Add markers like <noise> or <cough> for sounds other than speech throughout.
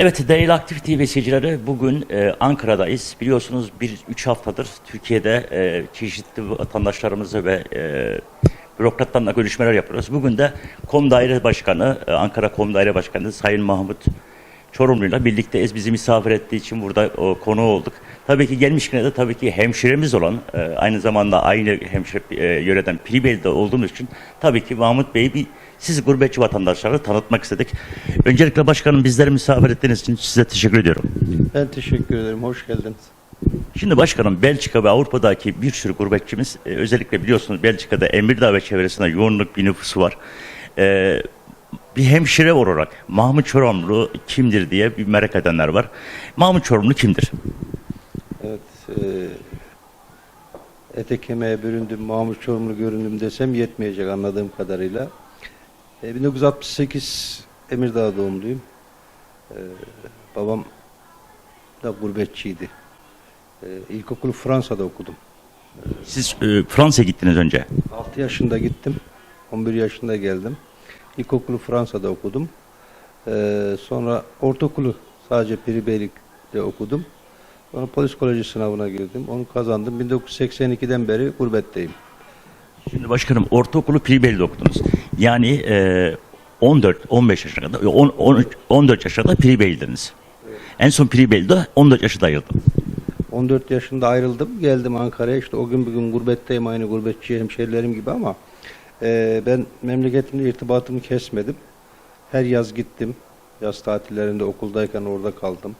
Evet Aktif TV seyircileri bugün e, Ankara'dayız. Biliyorsunuz bir üç haftadır Türkiye'de e, çeşitli vatandaşlarımızı ve e, bürokratlarla görüşmeler yapıyoruz. Bugün de Kom Daire Başkanı, e, Ankara Kom Daire Başkanı Sayın Mahmut Çorumlu'yla birlikteyiz. Bizi misafir ettiği için burada o, konu olduk. Tabii ki gelmişken de tabii ki hemşiremiz olan, e, aynı zamanda aynı hemşire e, yöreden Piribeli'de olduğumuz için tabii ki Mahmut Bey'i bir siz gurbetçi vatandaşları tanıtmak istedik. Öncelikle başkanım bizleri misafir ettiğiniz için size teşekkür ediyorum. Ben teşekkür ederim. Hoş geldiniz. Şimdi başkanım Belçika ve Avrupa'daki bir sürü gurbetçimiz e, özellikle biliyorsunuz Belçika'da Emirdağ ve çevresinde yoğunluk bir nüfusu var. E, bir hemşire olarak Mahmut Çorumlu kimdir diye bir merak edenler var. Mahmut Çorumlu kimdir? Evet. E, ete kemiğe büründüm, Mahmut Çorumlu göründüm desem yetmeyecek anladığım kadarıyla. E, 1968 Emirdağ doğumluyum. E, babam da gurbetçiydi. E, ilkokulu Fransa'da okudum. Siz e, Fransa'ya gittiniz önce. 6 yaşında gittim. 11 yaşında geldim. İlkokulu Fransa'da okudum. Ee, sonra ortaokulu sadece Piribeylik'te okudum. Sonra polis koleji sınavına girdim. Onu kazandım. 1982'den beri gurbetteyim. Şimdi başkanım ortaokulu Piribeli'de okudunuz. Yani e, 14-15 yaşına kadar, 10, 13, 14 yaşına kadar Piribeli'diniz. En son Piribeli'de 14 yaşında ayrıldım. 14 yaşında ayrıldım. Geldim Ankara'ya. İşte o gün bugün gurbetteyim. Aynı gurbetçi hemşerilerim gibi ama e, ben memleketimle irtibatımı kesmedim. Her yaz gittim. Yaz tatillerinde okuldayken orada kaldım.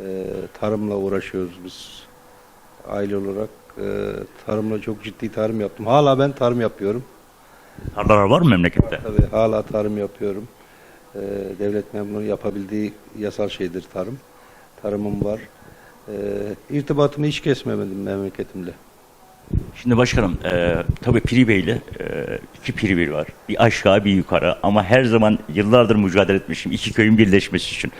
E, tarımla uğraşıyoruz biz. Aile olarak e, tarımla çok ciddi tarım yaptım. Hala ben tarım yapıyorum. Tarlalar var mı memlekette? Tabii hala tarım yapıyorum. E, devlet memuru yapabildiği yasal şeydir tarım. Tarımım var. E, irtibatımı hiç kesmemedim memleketimle. Şimdi başkanım e, tabii Piribeyli e, iki Piribeyli var. Bir aşağı bir yukarı ama her zaman yıllardır mücadele etmişim iki köyün birleşmesi için.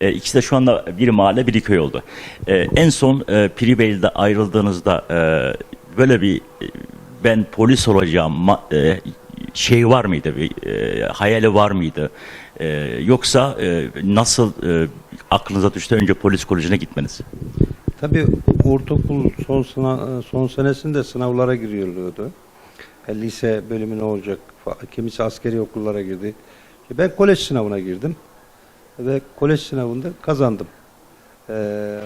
E, ikisi de şu anda bir mahalle bir köy oldu. E, en son e, Piribeyli'de ayrıldığınızda e, böyle bir e, ben polis olacağım e, şey var mıydı bir e, hayali var mıydı? E, yoksa e, nasıl e, aklınıza düştü önce polis kolejine gitmeniz? Tabii ortaokul son sınav, son senesinde sınavlara giriyordu. E, lise bölümü ne olacak? Kimisi askeri okullara girdi. E, Ben kolej sınavına girdim. Ve kolej sınavında kazandım. E,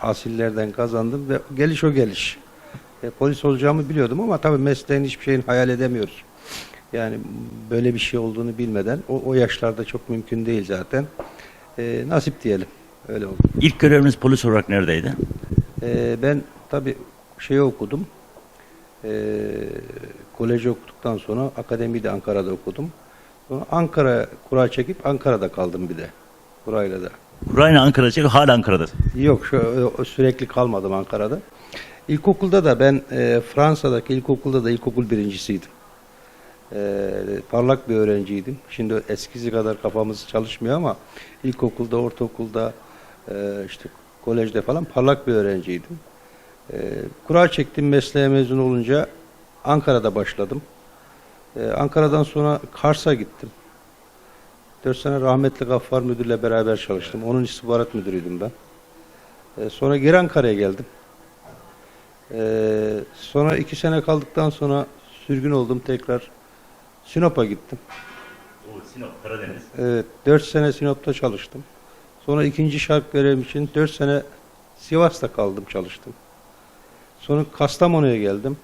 asillerden kazandım ve geliş o geliş. E, polis olacağımı biliyordum ama tabii mesleğin hiçbir şeyini hayal edemiyoruz. Yani böyle bir şey olduğunu bilmeden o, o yaşlarda çok mümkün değil zaten. E, nasip diyelim. Öyle oldu. İlk göreviniz polis olarak neredeydi? Ee, ben tabii şey okudum. Ee, koleji okuduktan sonra akademiyi de Ankara'da okudum. Sonra Ankara kura çekip Ankara'da kaldım bir de. Kurayla da. Ukrayna Ankara'da çekiyor, hala Ankara'da. Yok şu sürekli kalmadım Ankara'da. İlkokulda da ben e, Fransa'daki ilkokulda da ilkokul birincisiydim. E, parlak bir öğrenciydim. Şimdi eskisi kadar kafamız çalışmıyor ama ilkokulda, ortaokulda, e, işte kolejde falan parlak bir öğrenciydim. E, kura çektim mesleğe mezun olunca Ankara'da başladım. E, Ankara'dan sonra Kars'a gittim. 4 sene rahmetli Gaffar Müdür'le beraber çalıştım. Onun istihbarat müdürüydüm ben. E, sonra geri Ankara'ya geldim. E, sonra iki sene kaldıktan sonra sürgün oldum tekrar. Sinop'a gittim. Sinop, Karadeniz. Evet, 4 sene Sinop'ta çalıştım. Sonra ikinci şark görevim için 4 sene Sivas'ta kaldım çalıştım. Sonra Kastamonu'ya geldim.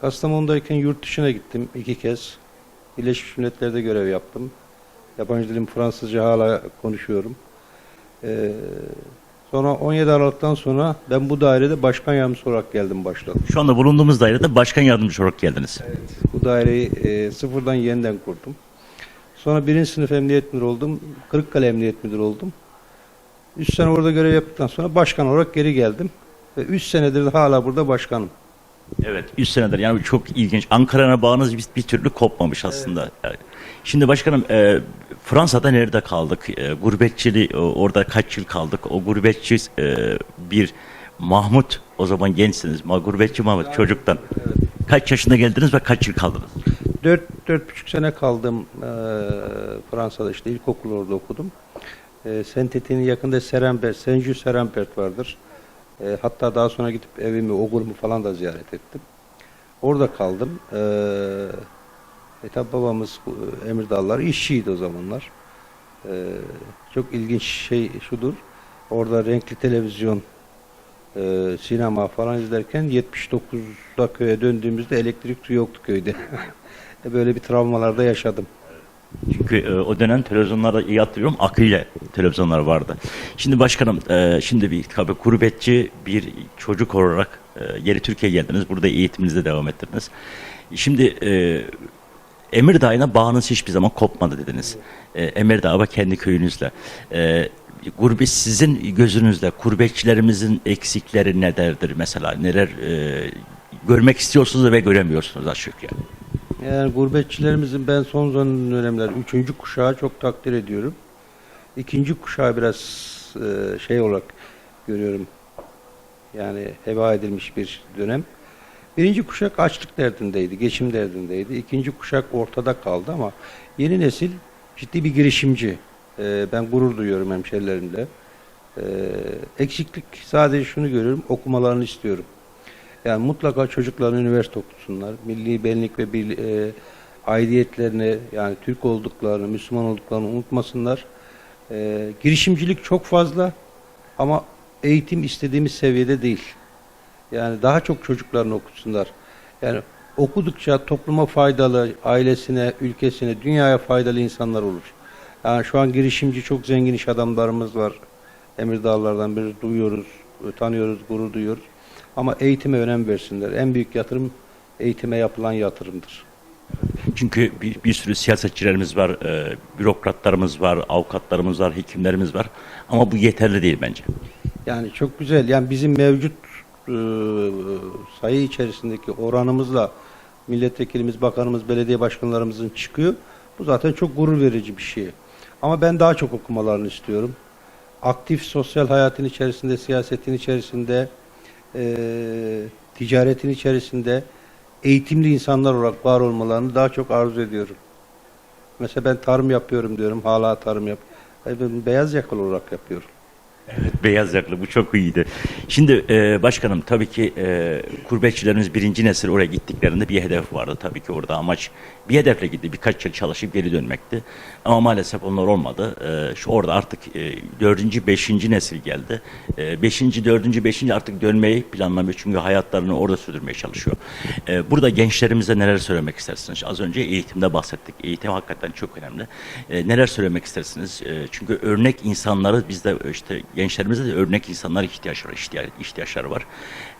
Kastamonu'dayken yurt dışına gittim iki kez. Birleşmiş Milletler'de görev yaptım. Yabancı dilim Fransızca hala konuşuyorum. Ee, sonra 17 Aralık'tan sonra ben bu dairede başkan yardımcısı olarak geldim başladım. Şu anda bulunduğumuz dairede başkan yardımcısı olarak geldiniz. Bu daireyi e, sıfırdan yeniden kurdum. Sonra birinci sınıf emniyet müdürü oldum. Kırıkkale emniyet müdürü oldum. Üç sene orada görev yaptıktan sonra başkan olarak geri geldim. Ve üç senedir de hala burada başkanım. Evet, 3 senedir yani çok ilginç. Ankara'na bağınız bir, bir türlü kopmamış aslında. Yani Şimdi başkanım e, Fransa'da nerede kaldık? E, gurbetçili orada kaç yıl kaldık? O gurbetçi e, bir Mahmut o zaman gençsiniz. Gurbetçi Mahmut çocuktan. Kaç yaşında geldiniz ve kaç yıl kaldınız? Dört, dört buçuk sene kaldım e, Fransa'da işte ilkokul orada okudum. E, Sentet'in yakında Serempert, Senju Serempert vardır. E, hatta daha sonra gidip evimi, okulumu falan da ziyaret ettim. Orada kaldım. E, e tabi babamız e, Emirdağlılar işçiydi o zamanlar. E, çok ilginç şey şudur. Orada renkli televizyon, e, sinema falan izlerken 79'da köye döndüğümüzde elektrik su yoktu köyde. <laughs> E, Böyle bir travmalarda yaşadım. Çünkü e, o dönem televizyonlarda iyi hatırlıyorum akıyla televizyonlar vardı. Şimdi başkanım e, şimdi bir tabii gurbetçi bir çocuk olarak e, geri Türkiye'ye geldiniz. Burada eğitiminize devam ettirdiniz. Şimdi e, Emirdağ'ına bağınız hiçbir zaman kopmadı dediniz. E, Emirdağ kendi köyünüzle. E, gurbet sizin gözünüzle gurbetçilerimizin eksikleri nelerdir mesela? Neler e, görmek istiyorsunuz ve göremiyorsunuz açık yani. Yani gurbetçilerimizin ben son dönemler üçüncü kuşağı çok takdir ediyorum. İkinci kuşağı biraz e, şey olarak görüyorum. Yani heba edilmiş bir dönem. Birinci kuşak açlık derdindeydi, geçim derdindeydi. İkinci kuşak ortada kaldı ama yeni nesil ciddi bir girişimci. E, ben gurur duyuyorum hemşerilerimle. E, eksiklik sadece şunu görüyorum, okumalarını istiyorum. Yani mutlaka çocukların üniversite okusunlar. Milli benlik ve bir, e, aidiyetlerini yani Türk olduklarını, Müslüman olduklarını unutmasınlar. E, girişimcilik çok fazla ama eğitim istediğimiz seviyede değil. Yani daha çok çocuklarını okutsunlar. Yani okudukça topluma faydalı, ailesine, ülkesine, dünyaya faydalı insanlar olur. Yani şu an girişimci çok zengin iş adamlarımız var. Emirdağlardan biri duyuyoruz, tanıyoruz, gurur duyuyoruz. Ama eğitime önem versinler. En büyük yatırım eğitime yapılan yatırımdır. Çünkü bir, bir sürü siyasetçilerimiz var, e, bürokratlarımız var, avukatlarımız var, hekimlerimiz var. Ama bu yeterli değil bence. Yani çok güzel. Yani bizim mevcut e, sayı içerisindeki oranımızla milletvekilimiz, bakanımız, belediye başkanlarımızın çıkıyor. Bu zaten çok gurur verici bir şey. Ama ben daha çok okumalarını istiyorum. Aktif sosyal hayatın içerisinde, siyasetin içerisinde, e, ticaretin içerisinde eğitimli insanlar olarak var olmalarını daha çok arzu ediyorum. Mesela ben tarım yapıyorum diyorum, hala tarım yap. Ben beyaz yakalı olarak yapıyorum. Evet, beyaz yaklı bu çok iyiydi. Şimdi e, başkanım tabii ki e, gurbetçilerimiz birinci nesil oraya gittiklerinde bir hedef vardı. Tabii ki orada amaç bir hedefle gitti. Birkaç yıl çalışıp geri dönmekti. Ama maalesef onlar olmadı. E, şu orada artık e, dördüncü, beşinci nesil geldi. E, beşinci, dördüncü, beşinci artık dönmeyi planlamıyor. Çünkü hayatlarını orada sürdürmeye çalışıyor. E, burada gençlerimize neler söylemek istersiniz? Az önce eğitimde bahsettik. Eğitim hakikaten çok önemli. E, neler söylemek istersiniz? E, çünkü örnek insanları bizde işte gençlerimizde de örnek insanlar ihtiyaçları ihtiyaç, ihtiyaçları var.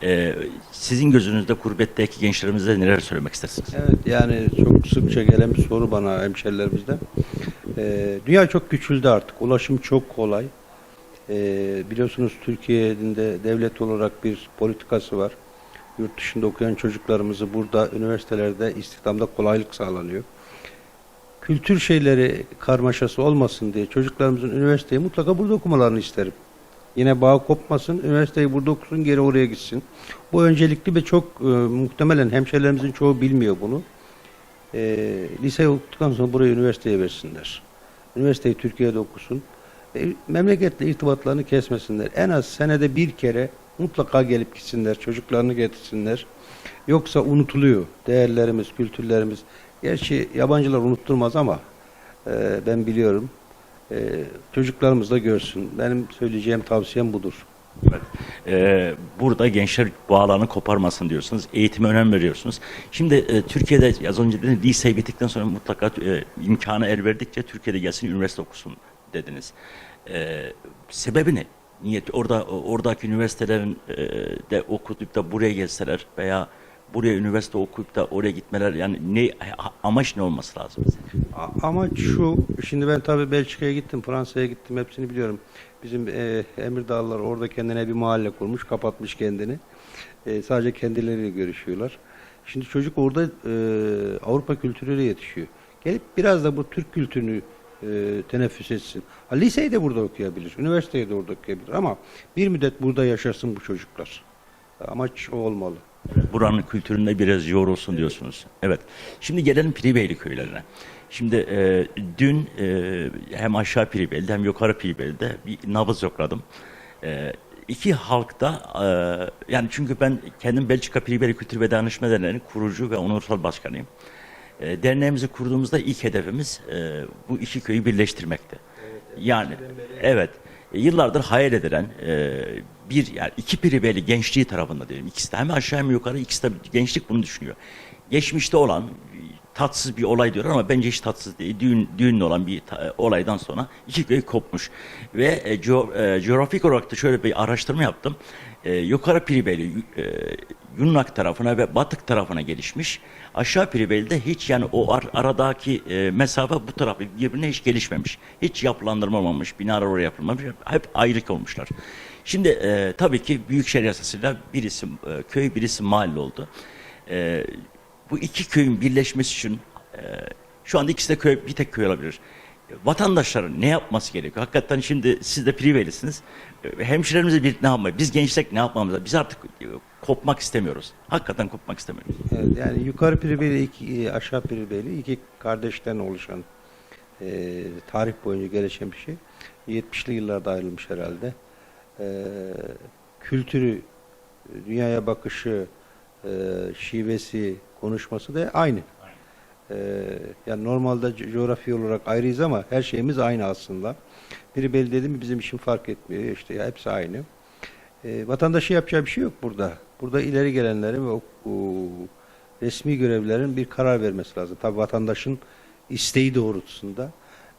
E, sizin gözünüzde kurbetteki gençlerimize neler söylemek istersiniz? Evet yani çok sıkça gelen bir soru bana hemşerilerimizden. Ee, dünya çok küçüldü artık. Ulaşım çok kolay. Ee, biliyorsunuz Türkiye'nin de devlet olarak bir politikası var. Yurt dışında okuyan çocuklarımızı burada üniversitelerde istihdamda kolaylık sağlanıyor. Kültür şeyleri karmaşası olmasın diye çocuklarımızın üniversiteyi mutlaka burada okumalarını isterim. Yine bağ kopmasın, üniversiteyi burada okusun, geri oraya gitsin. Bu öncelikli ve çok e, muhtemelen hemşerilerimizin çoğu bilmiyor bunu. E, liseyi okuduktan sonra burayı üniversiteye versinler. Üniversiteyi Türkiye'de okusun. E, memleketle irtibatlarını kesmesinler. En az senede bir kere mutlaka gelip gitsinler, çocuklarını getirsinler. Yoksa unutuluyor değerlerimiz, kültürlerimiz. Gerçi yabancılar unutturmaz ama e, ben biliyorum. E, çocuklarımız da görsün. Benim söyleyeceğim tavsiyem budur. Evet. Ee, burada gençler bağlarını koparmasın diyorsunuz. Eğitime önem veriyorsunuz. Şimdi e, Türkiye'de az önce dediniz liseyi bittikten sonra mutlaka e, imkanı el verdikçe Türkiye'de gelsin üniversite okusun dediniz. Ee, sebebi ne? Niyet orada oradaki üniversitelerin e, de okuyup da buraya gelseler veya buraya üniversite okuyup da oraya gitmeler yani ne amaç ne olması lazım? Ama şu, şimdi ben tabii Belçika'ya gittim, Fransa'ya gittim, hepsini biliyorum. Bizim e, Emirdağlılar orada kendine bir mahalle kurmuş, kapatmış kendini. E, sadece kendileriyle görüşüyorlar. Şimdi çocuk orada e, Avrupa kültürüyle yetişiyor. Gelip biraz da bu Türk kültürünü e, teneffüs etsin. Ha, liseyi de burada okuyabilir, üniversiteyi de orada okuyabilir ama bir müddet burada yaşasın bu çocuklar. Amaç o olmalı. Buranın kültüründe biraz yoğrulsun diyorsunuz. Evet. Şimdi gelelim Piribeyli köylerine. Şimdi e, dün e, hem aşağı Piribeyli'de hem yukarı Piribeyli'de bir nabız yokladım. E, iki halkta e, yani çünkü ben kendim Belçika Piribeyli Kültür ve Danışma Derneği'nin kurucu ve onursal başkanıyım. E, derneğimizi kurduğumuzda ilk hedefimiz e, bu iki köyü birleştirmekti. Yani evet e, yıllardır hayal edilen e, bir yani iki piribeli gençliği tarafında diyelim ikisi de hem aşağı hem yukarı ikisi de gençlik bunu düşünüyor. Geçmişte olan tatsız bir olay diyor ama bence hiç tatsız değil. Düğün, düğünlü olan bir ta- e, olaydan sonra iki köy kopmuş. Ve e, co- e, coğrafik olarak da şöyle bir araştırma yaptım. E, yukarı Piribeli e, Yunnak tarafına ve Batık tarafına gelişmiş. Aşağı Piribeli'de hiç yani o ar- aradaki e, mesafe bu tarafı birbirine hiç gelişmemiş. Hiç yapılandırma olmamış, binalar oraya yapılmamış. Hep ayrık olmuşlar. Şimdi e, tabii ki Büyükşehir Yasası'yla birisi e, köy birisi mahalle oldu. E, bu iki köyün birleşmesi için e, şu anda ikisi de köy, bir tek köy olabilir. Vatandaşların ne yapması gerekiyor? Hakikaten şimdi siz de Privelisiniz. E, Hemşirelerimize bir ne yapmayı, biz gençlik ne yapmamız? Biz artık e, kopmak istemiyoruz. Hakikaten kopmak istemiyoruz. Evet, yani yukarı Piribeli, iki, e, aşağı Piribeli iki kardeşten oluşan e, tarih boyunca gelişen bir şey. 70'li yıllarda ayrılmış herhalde. E, kültürü, dünyaya bakışı, e, şivesi, konuşması da aynı. E, yani normalde co- coğrafi olarak ayrıyız ama her şeyimiz aynı aslında. Piribeli dedi mi bizim için fark etmiyor. İşte ya hepsi aynı. E, vatandaşı yapacağı bir şey yok burada. Burada ileri gelenlerin ve o, o resmi görevlilerin bir karar vermesi lazım. Tabii vatandaşın isteği doğrultusunda.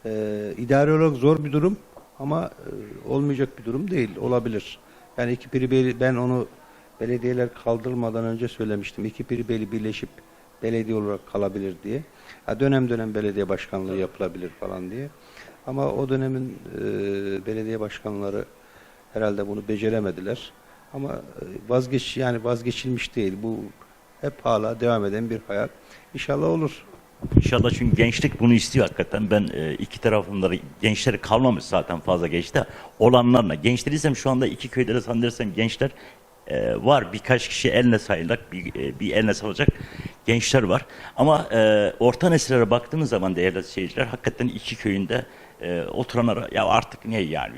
E, idari olarak zor bir durum ama e, olmayacak bir durum değil. Olabilir. Yani iki piribeli ben onu belediyeler kaldırmadan önce söylemiştim. İki piribeli birleşip belediye olarak kalabilir diye. Ha, dönem dönem belediye başkanlığı yapılabilir falan diye. Ama o dönemin e, belediye başkanları herhalde bunu beceremediler. Ama e, vazgeç yani vazgeçilmiş değil. Bu hep hala devam eden bir hayat. İnşallah olur. İnşallah çünkü gençlik bunu istiyor hakikaten. Ben e, iki tarafında da gençleri kalmamış zaten fazla gençte. Olanlarla. Genç dediysem şu anda iki köyde de sanırsam gençler e, var. Birkaç kişi eline sayılacak, bir, e, bir eline sayılacak gençler var. Ama e, orta nesillere baktığımız zaman değerli seyirciler hakikaten iki köyünde e, oturanlara ya artık ne yani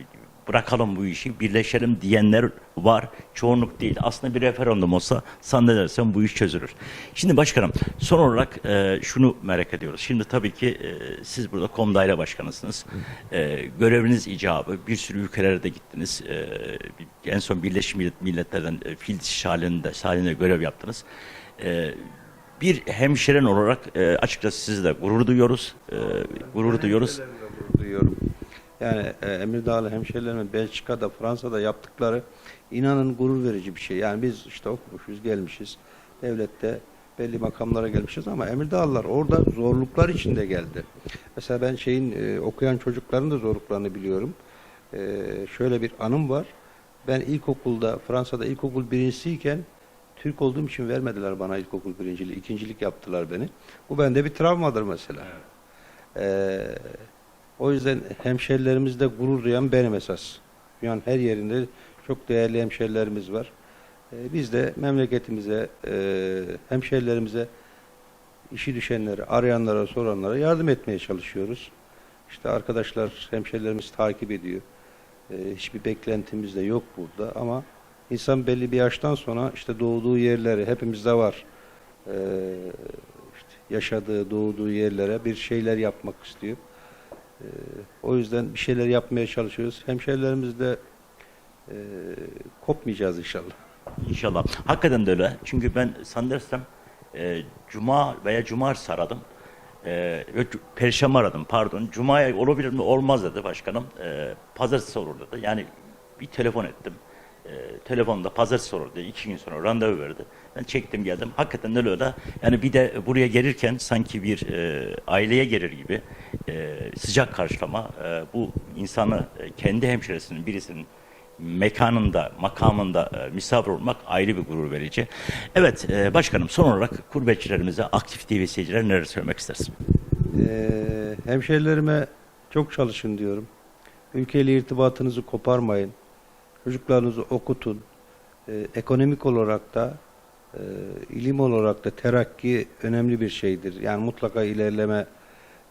bırakalım bu işi, birleşelim diyenler var. Çoğunluk değil. Aslında bir referandum olsa zannedersem bu iş çözülür. Şimdi başkanım son olarak e, şunu merak ediyoruz. Şimdi tabii ki e, siz burada KOM Daire Başkanısınız. E, göreviniz icabı. Bir sürü ülkelere de gittiniz. E, en son Birleşmiş Millet- Milletler'den e, fil dişi halinde, halinde görev yaptınız. E, bir hemşiren olarak e, açıkçası sizi de gurur duyuyoruz. E, gurur duyuyoruz. duyuyorum. Yani e, Emirdağlı hemşehrilerimin Belçika'da, Fransa'da yaptıkları inanın gurur verici bir şey. Yani biz işte okumuşuz, gelmişiz. Devlette belli makamlara gelmişiz ama Emirdağlılar orada zorluklar içinde geldi. Mesela ben şeyin e, okuyan çocukların da zorluklarını biliyorum. E, şöyle bir anım var. Ben ilkokulda, Fransa'da ilkokul birincisiyken Türk olduğum için vermediler bana ilkokul birinciliği. ikincilik yaptılar beni. Bu bende bir travmadır mesela. Ee, o yüzden hemşerilerimizde gurur duyan benim esas. Dünyanın her yerinde çok değerli hemşerilerimiz var. Ee, biz de memleketimize, e, hemşerilerimize işi düşenlere, arayanlara, soranlara yardım etmeye çalışıyoruz. İşte arkadaşlar, hemşerilerimiz takip ediyor. Ee, hiçbir beklentimiz de yok burada ama insan belli bir yaştan sonra işte doğduğu yerleri hepimizde var. İşte yaşadığı, doğduğu yerlere bir şeyler yapmak istiyor. Ee, o yüzden bir şeyler yapmaya çalışıyoruz. Hemşerilerimiz de e, kopmayacağız inşallah. İnşallah. Hakikaten de öyle. Çünkü ben sanırsam e, Cuma veya Cumartesi aradım. E, Perşembe aradım pardon. Cuma'ya olabilir mi? Olmaz dedi başkanım. E, pazartesi olur dedi. Yani bir telefon ettim. E, telefonda pazartesi olur dedi. İki gün sonra randevu verdi. Ben çektim geldim. Hakikaten de öyle. Yani bir de buraya gelirken sanki bir e, aileye gelir gibi e, sıcak karşılama. E, bu insanı e, kendi hemşiresinin birisinin mekanında, makamında e, misafir olmak ayrı bir gurur verici. Evet e, başkanım son olarak gurbetçilerimize, aktif TV seyirciler neler söylemek istersin? Ee, hemşerilerime çok çalışın diyorum. Ülkeyle irtibatınızı koparmayın. Çocuklarınızı okutun. Ee, ekonomik olarak da Ee, ilim olarak da terakki önemli bir şeydir. Yani mutlaka ilerleme.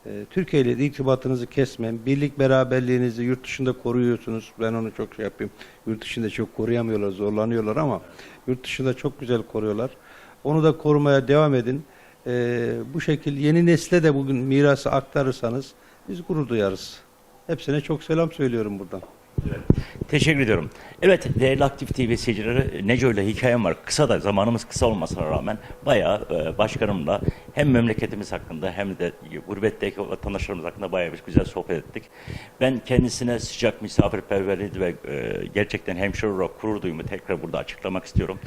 Ee, Türkiye ile irtibatınızı kesmeyin. Birlik beraberliğinizi yurt dışında koruyorsunuz. Ben onu çok şey yapayım. Yurt dışında çok koruyamıyorlar, zorlanıyorlar ama yurt dışında çok güzel koruyorlar. Onu da korumaya devam edin. Ee, bu şekil yeni nesle de bugün mirası aktarırsanız biz gurur duyarız. Hepsine çok selam söylüyorum buradan. Teşekkür ediyorum. Evet değerli Aktif TV seyircileri Neco ile hikayem var. Kısa da zamanımız kısa olmasına rağmen bayağı e, başkanımla hem memleketimiz hakkında hem de gurbetteki vatandaşlarımız hakkında bayağı bir güzel sohbet ettik. Ben kendisine sıcak misafirperverliği ve e, gerçekten hemşire olarak gurur duyumu tekrar burada açıklamak istiyorum.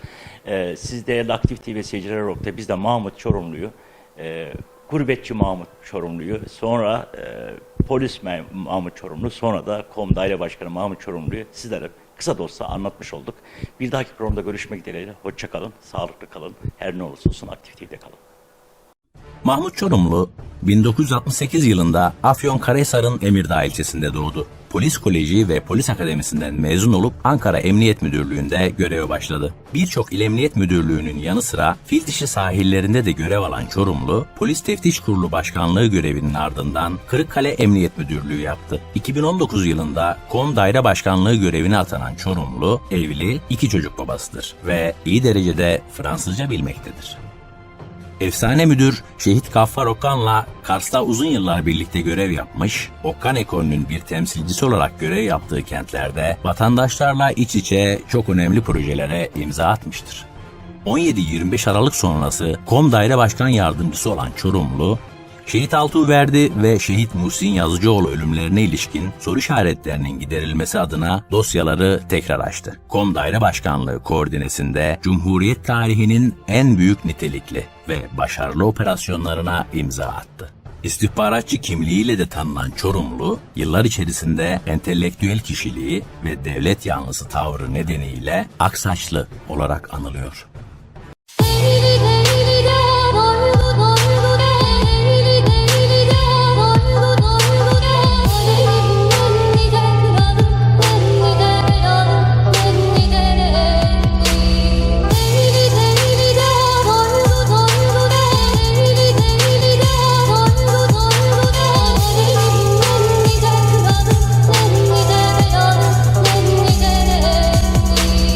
E, siz değerli Aktif TV seyircileri olarak da biz de Mahmut Çorumlu'yu e, Gurbetçi Mahmut Çorumlu'yu, sonra e, polis mem- Mahmut Çorumlu, sonra da KOM Daire Başkanı Mahmut Çorumlu'yu sizlere kısa da olsa anlatmış olduk. Bir dahaki programda görüşmek dileğiyle. Hoşça kalın, sağlıklı kalın. Her ne olursa olsun aktif TV'de kalın. Mahmut Çorumlu 1968 yılında Afyonkarahisar'ın Emirdağ ilçesinde doğdu. Polis Koleji ve Polis Akademisi'nden mezun olup Ankara Emniyet Müdürlüğü'nde göreve başladı. Birçok il emniyet müdürlüğünün yanı sıra fil dişi sahillerinde de görev alan Çorumlu, Polis Teftiş Kurulu Başkanlığı görevinin ardından Kırıkkale Emniyet Müdürlüğü yaptı. 2019 yılında KOM Daire Başkanlığı görevine atanan Çorumlu, evli, iki çocuk babasıdır ve iyi derecede Fransızca bilmektedir. Efsane müdür Şehit Gaffar Okan'la Kars'ta uzun yıllar birlikte görev yapmış, Okan ekolünün bir temsilcisi olarak görev yaptığı kentlerde vatandaşlarla iç içe çok önemli projelere imza atmıştır. 17-25 Aralık sonrası KOM Daire Başkan Yardımcısı olan Çorumlu, Şehit Altuğverdi ve Şehit Muhsin Yazıcıoğlu ölümlerine ilişkin soru işaretlerinin giderilmesi adına dosyaları tekrar açtı. KOM Daire Başkanlığı koordinesinde Cumhuriyet tarihinin en büyük nitelikli ve başarılı operasyonlarına imza attı. İstihbaratçı kimliğiyle de tanınan Çorumlu, yıllar içerisinde entelektüel kişiliği ve devlet yanlısı tavrı nedeniyle Aksaçlı olarak anılıyor.